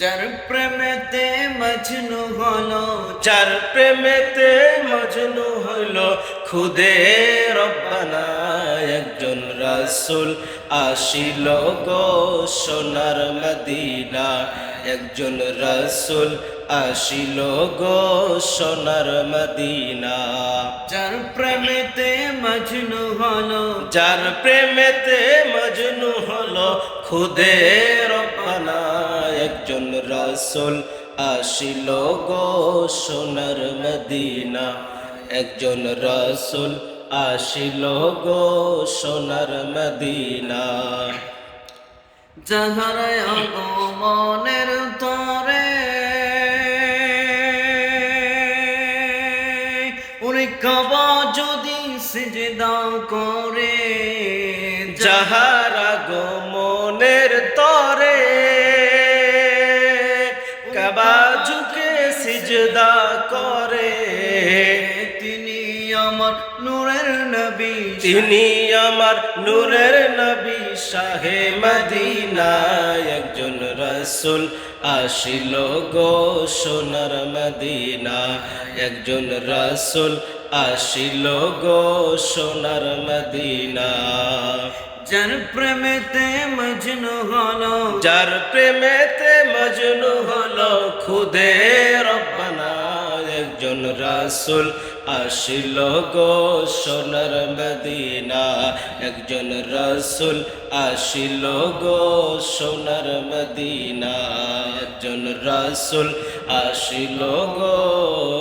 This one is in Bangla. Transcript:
যার প্রেমেতে মজনু হলো যার প্রেমেতে মজনু হইল খুদে রব্বানা একজন রাসুল আসিল গো সোনার মদিনা। একজন রাসুল আসিল গো সোনার মদিনা। যার প্রেমেতে মজনু হলো যার প্রেমেতে মজনু হলো খুদে রব্বানা একজন রাসুল আসিল গো সোনার মদিনা। একজন রাসুল আসিল গো সোনার মদিনা। যাহারায় আগমনের তরে উনি কবা যদি সিজদা করে, যাহারা গো সিজদা করে। তিনি আমার নূরের নবী তিনি আমার নূরের নবী শাহে মদিনা একজন রসুল আসিল গো সোনার মদিনা একজন রসুল আসিল গো সোনার মদিনা যার প্রেমেতে মজনু হলো। যার প্রেমেতে মজনু হলো খুদে রাসুল, আসিল গো সোনার মদিনা। একজন রাসুল, আসিল গো সোনার মদিনা। একজন রাসুল, আসিল গো